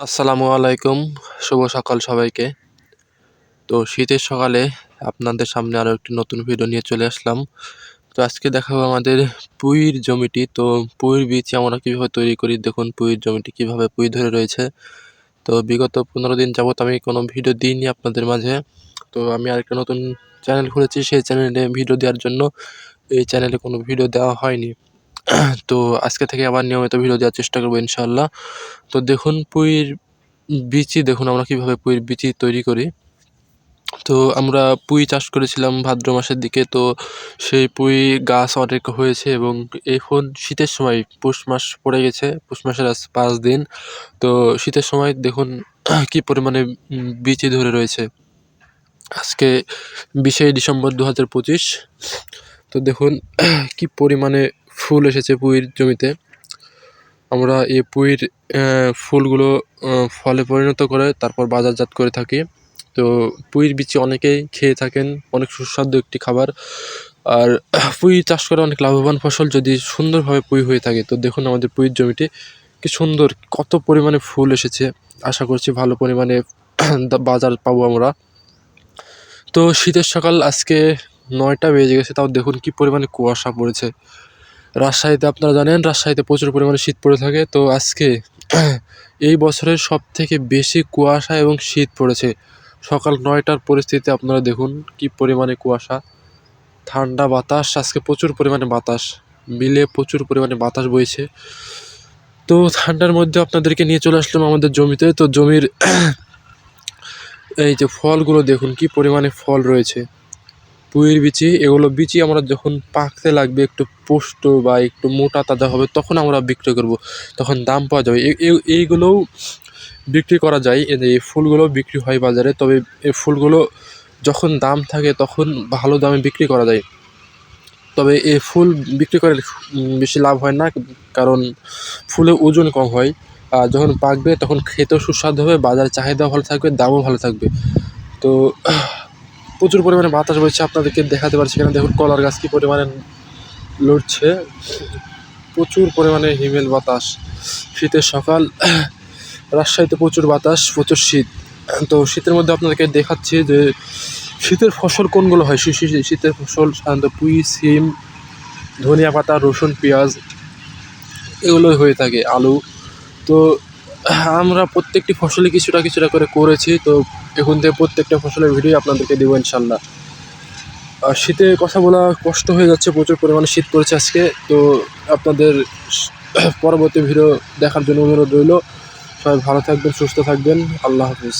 আসসালামু আলাইকুম, শুভ সকাল সবাইকে। তো শীতের সকালে আপনাদের সামনে আরও একটি নতুন ভিডিও নিয়ে চলে আসলাম। তো আজকে দেখাবো আমাদের পুঁইর জমিটি। তো পুঁইর বীজ আমরা কীভাবে তৈরি করি, দেখুন পুঁইর জমিটি কীভাবে পুঁই ধরে রয়েছে। তো বিগত পনেরো দিন যাবত আমি কোনো ভিডিও দিইনি আপনাদের মাঝে। তো আমি আরেকটা নতুন চ্যানেল খুলেছি, সেই চ্যানেলে ভিডিও দেওয়ার জন্য এই চ্যানেলে কোনো ভিডিও দেওয়া হয়নি। তো আজকে থেকে আবার নিয়মিত ভিডিও দেওয়ার চেষ্টা করব ইনশাল্লাহ তো দেখুন পুঁইয়ের বিচি, দেখুন আমরা কীভাবে পুঁইর বিচি তৈরি করি। তো আমরা পুঁই চাষ করেছিলাম ভাদ্র মাসের দিকে, তো সেই পুঁই গাছ অনেক হয়েছে এবং এখন শীতের সময়, পৌষ মাস পড়ে গেছে, পৌষ মাসের আজ পাঁচ দিন। তো শীতের সময় দেখুন কি পরিমাণে বিচি ধরে রয়েছে। আজকে বিশে ডিসেম্বর দু হাজার পঁচিশ। তো দেখুন কি পরিমাণে ফুল এসেছে পুঁইর জমিতে। আমরা এই পুঁইর ফুলগুলো ফলে পরিণত করে তারপর বাজারজাত করে থাকি। তো পুঁইর বিচি অনেকেই খেয়ে থাকেন, অনেক সুস্বাদু একটি খাবার। আর পুঁই চাষ করা অনেক লাভবান ফসল যদি সুন্দরভাবে পুঁই হয়ে থাকে। তো দেখুন আমাদের পুঁইর জমিটি কি সুন্দর, কত পরিমাণে ফুল এসেছে। আশা করছি ভালো পরিমাণে বাজার পাবো আমরা। তো শীতের সকাল আজকে নয়টা বেজে গেছে, তাও দেখুন কি পরিমাণে কুয়াশা পড়েছে। রাজশাহীতে আপনারা জানেন, রাজশাহীতে প্রচুর পরিমাণে শীত পড়ে থাকে। তো আজকে এই বছরের সব থেকে বেশি কুয়াশা এবং শীত পড়েছে। সকাল নয়টার পরিস্থিতি আপনারা দেখুন কি পরিমাণে কুয়াশা। ঠান্ডা বাতাস, আজকে প্রচুর পরিমাণে বাতাস। বিলে প্রচুর পরিমাণে বাতাস বইছে। তো ঠান্ডার মধ্যে আপনাদেরকে নিয়ে চলে আসলাম আমাদের জমিতে। তো জমির এই যে ফলগুলো দেখুন, কি পরিমাণে ফল রয়েছে। পুঁইয়ের বিচি, এগুলো বিচি আমরা যখন পাকতে লাগবে, একটু পুষ্ট বা একটু মোটা তাজা হবে, তখন আমরা বিক্রি করব। তখন দাম পাওয়া যাবে। এইগুলোও বিক্রি করা যায়। এই ফুলগুলো বিক্রি হয় বাজারে। তবে এই ফুলগুলো যখন দাম থাকে, তখন ভালো দামে বিক্রি করা যায়। তবে এই ফুল বিক্রি করে বেশি লাভ হয় না, কারণ ফুলের ওজন কম হয়। আর যখন পাকবে, তখন খেতেও সুস্বাদু হবে, বাজারে চাহিদাও ভালো থাকবে, দামও ভালো থাকবে। তো প্রচুর পরিমাণে বাতাস বইছে, আপনাদেরকে দেখাতে পারছি এখানে। দেখুন, কলার গাছ কী পরিমাণে লড়ছে। প্রচুর পরিমাণে হিমেল বাতাস। শীতের সকাল, রাজশাহীতে প্রচুর বাতাস, প্রচুর শীত। তো শীতের মধ্যে আপনাদেরকে দেখাচ্ছি যে শীতের ফসল কোনগুলো হয়? শীতের ফসল সাধারণত পুঁই, সিম, ধনিয়া পাতা, রসুন, পেঁয়াজ, এগুলোই হয়ে থাকে, আলু। তো আমরা প্রত্যেকটি ফসলে কিছুটা কিছুটা করে করেছি, তো এখন থেকে প্রত্যেকটা ফসলের ভিডিও আপনাদেরকে দেবো ইনশাল্লাহ আর শীতে কথা বলা কষ্ট হয়ে যাচ্ছে, প্রচুর পরিমাণে শীত পড়েছে আজকে, তো আপনাদের পরবর্তী ভিডিও দেখার জন্য অনুরোধ রইল। সবাই ভালো থাকবেন, সুস্থ থাকবেন, আল্লাহ হাফিজ।